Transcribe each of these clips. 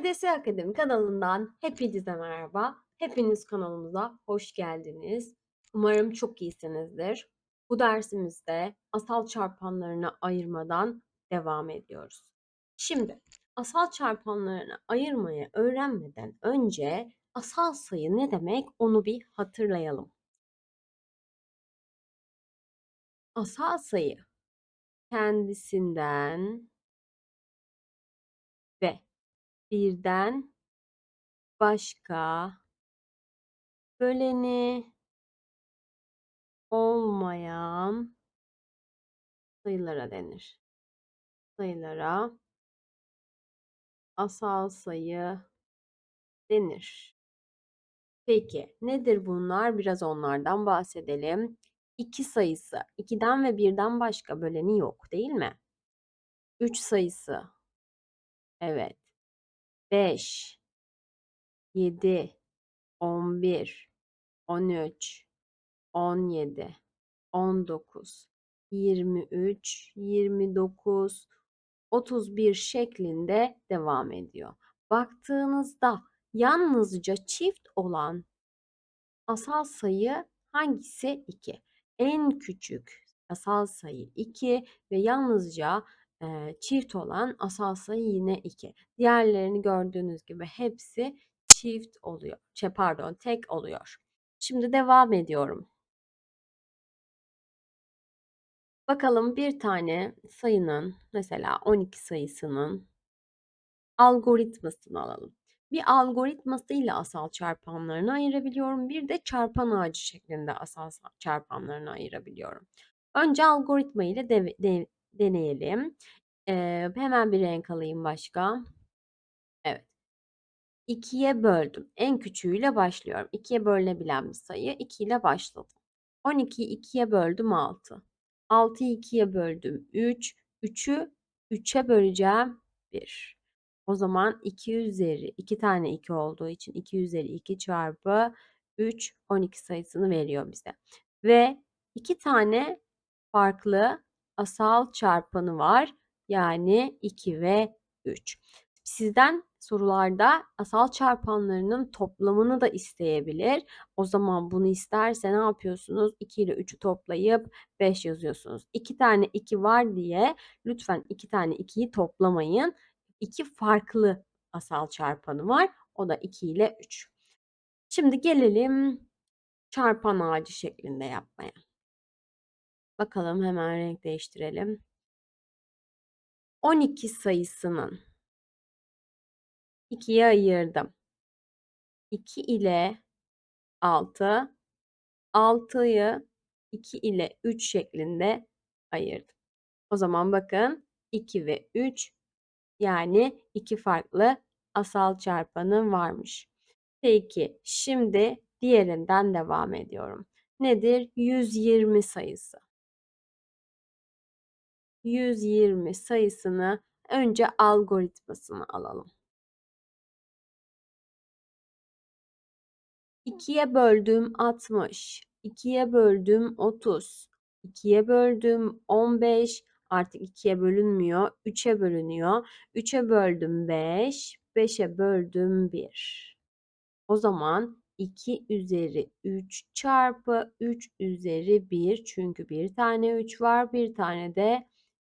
LDS Akademi kanalından hepinize merhaba. Hepiniz kanalımıza hoş geldiniz. Umarım çok iyisinizdir. Bu dersimizde asal çarpanlarını ayırmadan devam ediyoruz. Şimdi asal çarpanlarını ayırmayı öğrenmeden önce asal sayı ne demek onu bir hatırlayalım. Asal sayı kendisinden ve birden başka böleni olmayan sayılara denir. Sayılara asal sayı denir. Peki nedir bunlar? Biraz onlardan bahsedelim. 2 sayısı. 2'den ve 1'den başka böleni yok değil mi? 3 sayısı. Evet. 5 7 11 13 17 19 23 29 31 şeklinde devam ediyor. Baktığınızda yalnızca çift olan asal sayı hangisi? 2. En küçük asal sayı 2 ve yalnızca çift olan asal sayı yine 2. Diğerlerini gördüğünüz gibi hepsi çift oluyor. Şey, pardon tek oluyor. Şimdi devam ediyorum. Bakalım bir tane sayının mesela 12 sayısının algoritmasını alalım. Bir algoritmasıyla asal çarpanlarını ayırabiliyorum. Bir de çarpan ağacı şeklinde asal çarpanlarını ayırabiliyorum. Önce algoritma ile de, de, deneyelim. Ee, hemen bir renk alayım başka. Evet. 2'ye böldüm. En küçüğüyle başlıyorum. 2'ye bölünebilen bir sayı. 2 ile başladım. 12'yi 2'ye böldüm 6. 6'yı 2'ye böldüm 3. 3'ü 3'e böleceğim 1. O zaman 2 üzeri 2 tane 2 olduğu için 2 üzeri 2 çarpı 3 12 sayısını veriyor bize. Ve 2 tane farklı asal çarpanı var. Yani 2 ve 3. Sizden sorularda asal çarpanlarının toplamını da isteyebilir. O zaman bunu isterse ne yapıyorsunuz? 2 ile 3'ü toplayıp 5 yazıyorsunuz. 2 tane 2 var diye lütfen 2 tane 2'yi toplamayın. 2 farklı asal çarpanı var. O da 2 ile 3. Şimdi gelelim çarpan ağacı şeklinde yapmaya. Bakalım hemen renk değiştirelim. 12 sayısının 2'ye ayırdım. 2 ile 6, 6'yı 2 ile 3 şeklinde ayırdım. O zaman bakın 2 ve 3 yani iki farklı asal çarpanım varmış. Peki şimdi diğerinden devam ediyorum. Nedir? 120 sayısı. 120 sayısını önce algoritmasını alalım. 2'ye böldüm 60, 2'ye böldüm 30, 2'ye böldüm 15, artık 2'ye bölünmüyor, 3'e bölünüyor. 3'e böldüm 5, 5'e böldüm 1. O zaman 2 üzeri 3 çarpı 3 üzeri 1 çünkü bir tane 3 var, bir tane de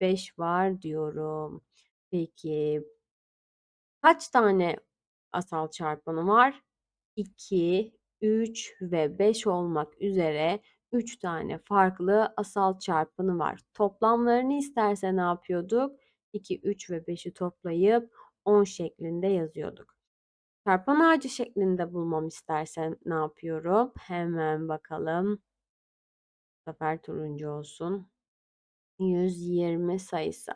5 var diyorum. Peki kaç tane asal çarpanı var? 2, 3 ve 5 olmak üzere 3 tane farklı asal çarpanı var. Toplamlarını isterse ne yapıyorduk? 2, 3 ve 5'i toplayıp 10 şeklinde yazıyorduk. Çarpan ağacı şeklinde bulmam istersen ne yapıyorum? Hemen bakalım. Bu sefer turuncu olsun. 120 sayısı.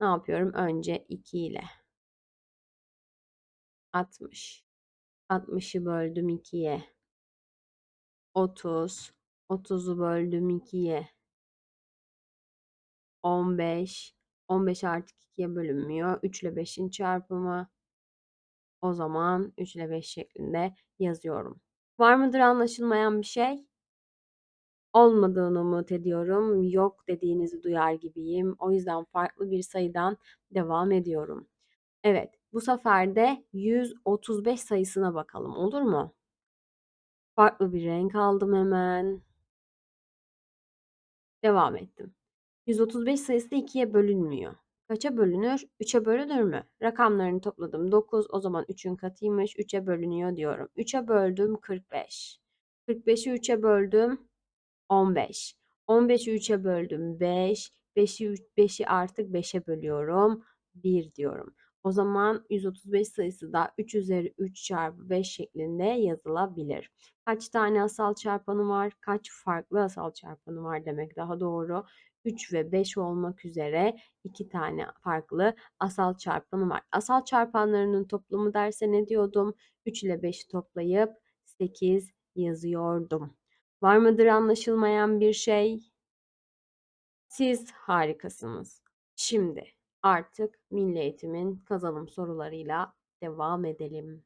Ne yapıyorum? Önce 2 ile. 60. 60'ı böldüm 2'ye. 30. 30'u böldüm 2'ye. 15. 15 artık 2'ye bölünmüyor. 3 ile 5'in çarpımı. O zaman 3 ile 5 şeklinde yazıyorum. Var mıdır anlaşılmayan bir şey? Olmadığını umut ediyorum. Yok dediğinizi duyar gibiyim. O yüzden farklı bir sayıdan devam ediyorum. Evet, bu sefer de 135 sayısına bakalım, olur mu? Farklı bir renk aldım hemen. Devam ettim. 135 sayısı 2'ye bölünmüyor. Kaça bölünür? 3'e bölünür mü? Rakamlarını topladım. 9 o zaman 3'ün katıymış. 3'e bölünüyor diyorum. 3'e böldüm 45. 45'i 3'e böldüm 15. 15'i 3'e böldüm 5. 5'i 5'i artık 5'e bölüyorum. 1 diyorum. O zaman 135 sayısı da 3 üzeri 3 çarpı 5 şeklinde yazılabilir. Kaç tane asal çarpanı var? Kaç farklı asal çarpanı var demek daha doğru. 3 ve 5 olmak üzere 2 tane farklı asal çarpanı var. Asal çarpanlarının toplamı derse ne diyordum? 3 ile 5'i toplayıp 8 yazıyordum. Var mıdır anlaşılmayan bir şey? Siz harikasınız. Şimdi artık Milli Eğitim'in kazanım sorularıyla devam edelim.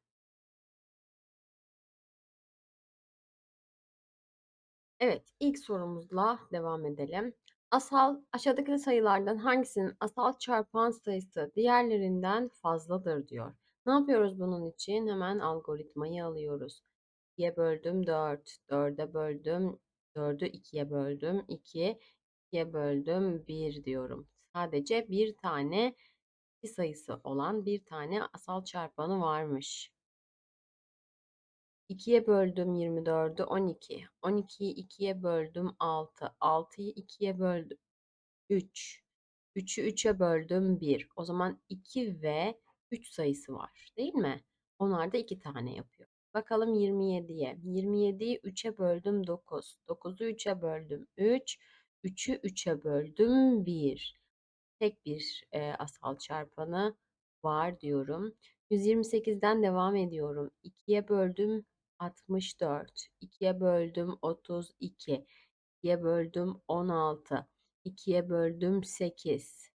Evet, ilk sorumuzla devam edelim. Asal, aşağıdaki sayılardan hangisinin asal çarpan sayısı diğerlerinden fazladır diyor. Ne yapıyoruz bunun için? Hemen algoritmayı alıyoruz. 2'ye böldüm 4, 4'e böldüm, 4'ü 2'ye böldüm 2, 2'ye böldüm 1 diyorum. Sadece bir tane iki sayısı olan bir tane asal çarpanı varmış. 2'ye böldüm 24'ü 12. 12'yi 2'ye böldüm 6. 6'yı 2'ye böldüm 3. 3'ü 3'e böldüm 1. O zaman 2 ve 3 sayısı var değil mi? Onlar da 2 tane yapıyor. Bakalım 27'ye. 27'yi 3'e böldüm 9. 9'u 3'e böldüm 3. 3'ü 3'e böldüm 1. Tek bir e, asal çarpanı var diyorum. 128'den devam ediyorum. 2'ye böldüm 64. 2'ye böldüm 32. 2'ye böldüm 16. 2'ye böldüm 8.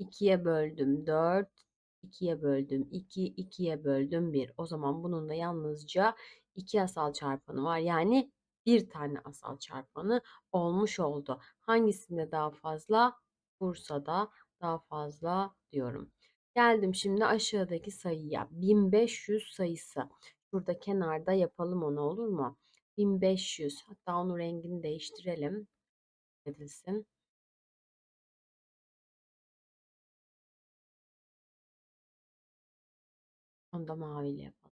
2'ye böldüm 4. 2'ye böldüm 2. 2'ye böldüm 1. O zaman bunun da yalnızca 2 asal çarpanı var. Yani bir tane asal çarpanı olmuş oldu. Hangisinde daha fazla? Bursa'da daha fazla diyorum. Geldim şimdi aşağıdaki sayıya. 1500 sayısı. Burada kenarda yapalım onu olur mu? 1500. Hatta onun rengini değiştirelim. Edilsin. Onu da maviyle yapalım.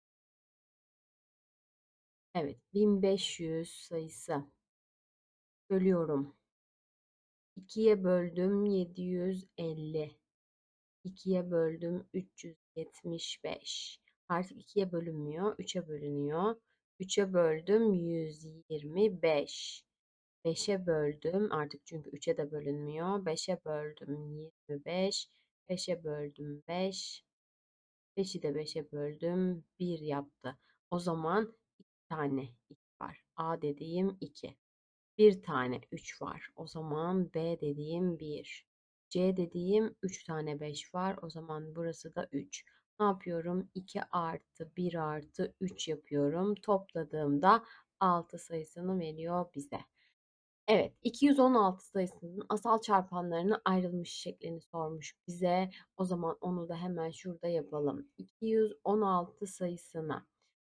Evet, 1500 sayısı. Bölüyorum. 2'ye böldüm 750. 2'ye böldüm 375. Artık 2'ye bölünmüyor. 3'e bölünüyor. 3'e böldüm 125. 5'e böldüm artık çünkü 3'e de bölünmüyor. 5'e böldüm 25. 5'e böldüm 5. 5'i de 5'e böldüm 1 yaptı. O zaman 2 tane 2 var. A dediğim 2. Bir tane 3 var. O zaman B dediğim 1. C dediğim 3 tane 5 var. O zaman burası da 3. Ne yapıyorum? 2 artı 1 artı 3 yapıyorum. Topladığımda 6 sayısını veriyor bize. Evet, 216 sayısının asal çarpanlarına ayrılmış şeklini sormuş bize. O zaman onu da hemen şurada yapalım. 216 sayısına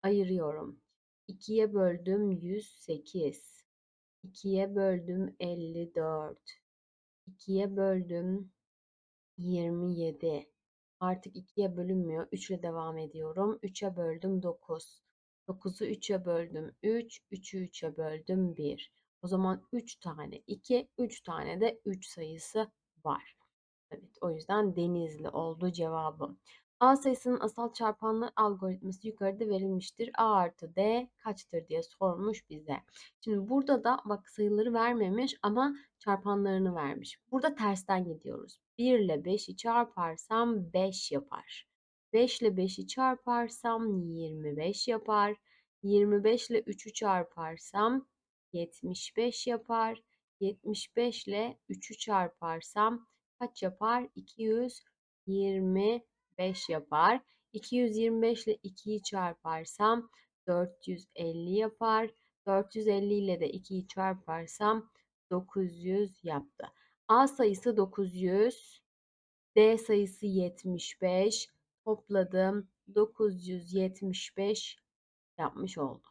ayırıyorum. 2'ye böldüm 108. 2'ye böldüm 54. 2'ye böldüm 27. Artık 2'ye bölünmüyor. 3 ile devam ediyorum. 3'e böldüm 9. 9'u 3'e böldüm 3. 3'ü 3'e böldüm 1. O zaman 3 tane 2, 3 tane de 3 sayısı var. Evet, o yüzden Denizli oldu cevabım. A sayısının asal çarpanlar algoritması yukarıda verilmiştir. A artı D kaçtır diye sormuş bize. Şimdi burada da bak sayıları vermemiş ama çarpanlarını vermiş. Burada tersten gidiyoruz. 1 ile 5'i çarparsam 5 yapar. 5 ile 5'i çarparsam 25 yapar. 25 ile 3'ü çarparsam 75 yapar. 75 ile 3'ü çarparsam kaç yapar? 225 yapar. 225 ile 2'yi çarparsam 450 yapar. 450 ile de 2'yi çarparsam 900 yaptı. A sayısı 900. D sayısı 75. Topladım. 975 yapmış oldu.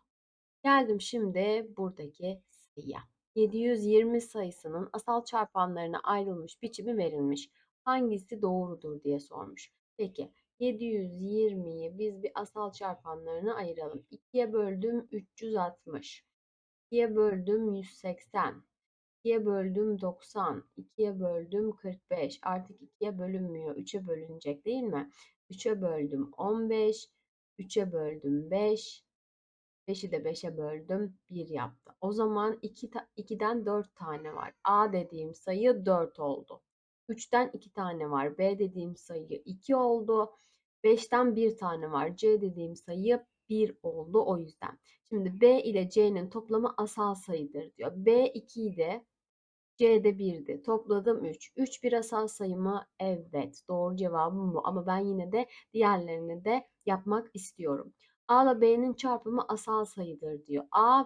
Geldim şimdi buradaki sayıya. 720 sayısının asal çarpanlarına ayrılmış biçimi verilmiş. Hangisi doğrudur diye sormuş. Peki 720'yi biz bir asal çarpanlarına ayıralım. 2'ye böldüm 360. 2'ye böldüm 180. 2'ye böldüm 90. 2'ye böldüm 45. Artık 2'ye bölünmüyor. 3'e bölünecek değil mi? 3'e böldüm 15. 3'e böldüm 5. 5'i de 5'e böldüm 1 yaptı. O zaman 2 2'den 4 tane var. A dediğim sayı 4 oldu. 3'ten 2 tane var. B dediğim sayı 2 oldu. 5'ten 1 tane var. C dediğim sayı 1 oldu o yüzden. Şimdi B ile C'nin toplamı asal sayıdır diyor. B 2 idi. C de 1'di. Topladım 3. 3 bir asal sayı mı? Evet. Doğru cevabım bu. Ama ben yine de diğerlerini de yapmak istiyorum. A ile B'nin çarpımı asal sayıdır diyor. A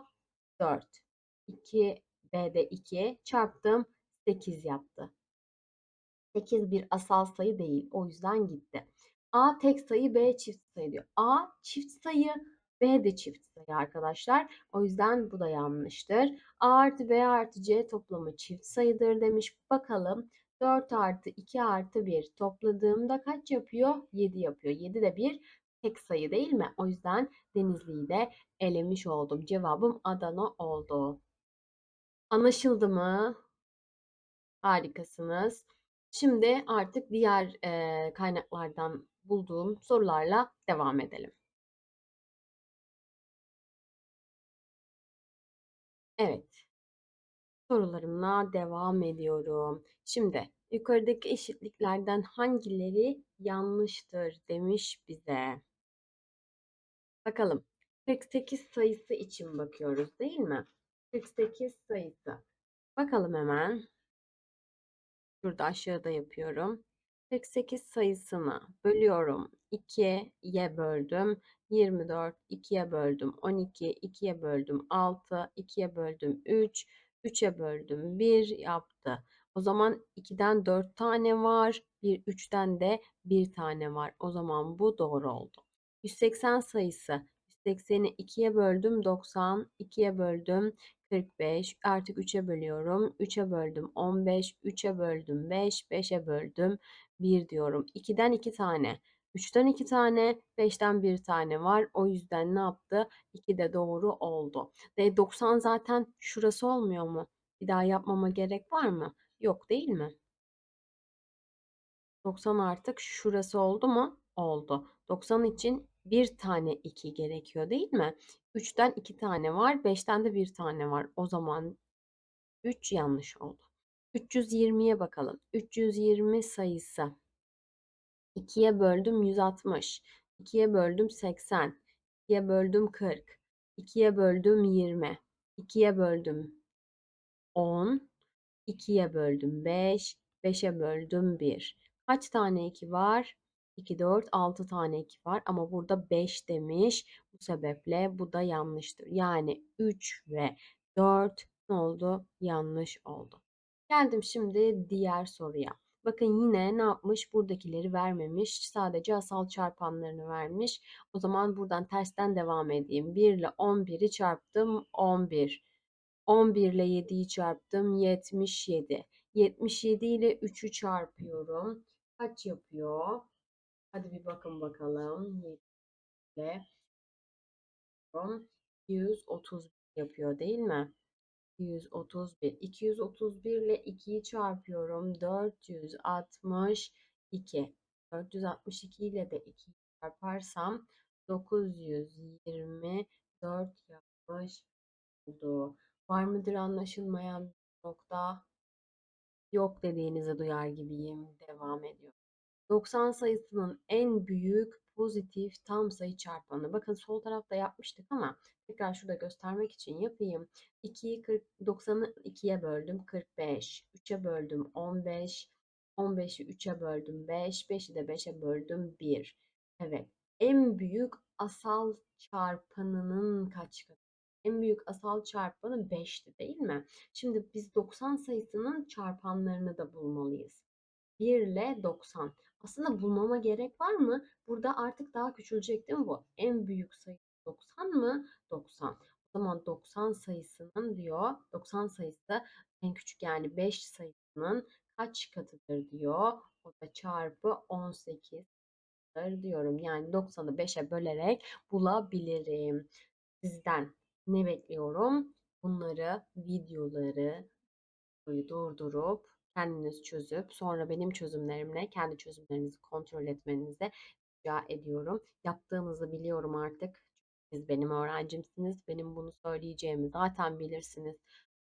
4. 2 B'de 2 çarptım 8 yaptı. 8 bir asal sayı değil. O yüzden gitti. A tek sayı B çift sayı diyor. A çift sayı B de çift sayı arkadaşlar. O yüzden bu da yanlıştır. A artı B artı C toplamı çift sayıdır demiş. Bakalım 4 artı 2 artı 1 topladığımda kaç yapıyor? 7 yapıyor. 7 de bir tek sayı değil mi? O yüzden Denizli'yi de elemiş oldum. Cevabım Adana oldu. Anlaşıldı mı? Harikasınız. Şimdi artık diğer e, kaynaklardan bulduğum sorularla devam edelim. Evet. Sorularımla devam ediyorum. Şimdi yukarıdaki eşitliklerden hangileri yanlıştır demiş bize. Bakalım. 48 sayısı için bakıyoruz değil mi? 48 sayısı. Bakalım hemen. Şurada aşağıda yapıyorum. 48 sayısını bölüyorum. 2'ye böldüm. 24, 2'ye böldüm. 12, 2'ye böldüm. 6, 2'ye böldüm. 3, 3'e böldüm. 1 yaptı. O zaman 2'den 4 tane var. Bir 3'ten de 1 tane var. O zaman bu doğru oldu. 180 sayısı. 180'i 2'ye böldüm 90, 2'ye böldüm 45, artık 3'e bölüyorum. 3'e böldüm 15, 3'e böldüm 5, 5'e böldüm 1 diyorum. 2'den 2 tane, 3'ten 2 tane, 5'ten 1 tane var. O yüzden ne yaptı? 2 de doğru oldu. Ve 90 zaten şurası olmuyor mu? Bir daha yapmama gerek var mı? Yok değil mi? 90 artık şurası oldu mu? Oldu. 90 için bir tane 2 gerekiyor değil mi? 3'ten 2 tane var. 5'ten de bir tane var. O zaman 3 yanlış oldu. 320'ye bakalım. 320 sayısı. 2'ye böldüm 160. 2'ye böldüm 80. 2'ye böldüm 40. 2'ye böldüm 20. 2'ye böldüm 10. 2'ye böldüm 5. 5'e böldüm 1. Kaç tane 2 var? 2, 4, 6 tane 2 var ama burada 5 demiş. Bu sebeple bu da yanlıştır. Yani 3 ve 4 ne oldu? Yanlış oldu. Geldim şimdi diğer soruya. Bakın yine ne yapmış? Buradakileri vermemiş. Sadece asal çarpanlarını vermiş. O zaman buradan tersten devam edeyim. 1 ile 11'i çarptım. 11. 11 ile 7'yi çarptım. 77. 77 ile 3'ü çarpıyorum. Kaç yapıyor? Hadi bir bakın bakalım. 7 ile 130 yapıyor değil mi? 231. 231 ile 2'yi çarpıyorum. 462. 462 ile de 2'yi çarparsam 924 yapmış oldu. Var mıdır anlaşılmayan nokta? Yok dediğinizi duyar gibiyim. Devam ediyorum. 90 sayısının en büyük pozitif tam sayı çarpanı. Bakın sol tarafta yapmıştık ama tekrar şurada göstermek için yapayım. 2'yi 90'ı 2'ye böldüm 45. 3'e böldüm 15. 15'i 3'e böldüm 5. 5'i de 5'e böldüm 1. Evet. En büyük asal çarpanının kaç katı? En büyük asal çarpanı 5'ti değil mi? Şimdi biz 90 sayısının çarpanlarını da bulmalıyız. 1 ile 90. Aslında bulmama gerek var mı? Burada artık daha küçülecek değil mi bu? En büyük sayı 90 mı? 90. O zaman 90 sayısının diyor. 90 sayısı en küçük yani 5 sayısının kaç katıdır diyor. O da çarpı 18 diyorum. Yani 90'ı 5'e bölerek bulabilirim. Sizden ne bekliyorum? Bunları, videoları durdurup kendiniz çözüp sonra benim çözümlerimle kendi çözümlerinizi kontrol etmenizi rica ediyorum. Yaptığınızı biliyorum artık. Siz benim öğrencimsiniz. Benim bunu söyleyeceğimi zaten bilirsiniz.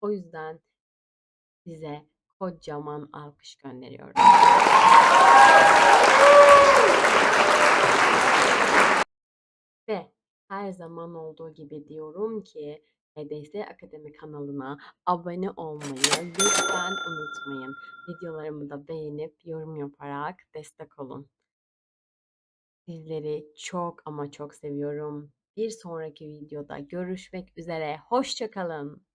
O yüzden size kocaman alkış gönderiyorum. Ve her zaman olduğu gibi diyorum ki HDS Akademi kanalına abone olmayı lütfen unutmayın. Videolarımı da beğenip yorum yaparak destek olun. Sizleri çok ama çok seviyorum. Bir sonraki videoda görüşmek üzere. Hoşça kalın.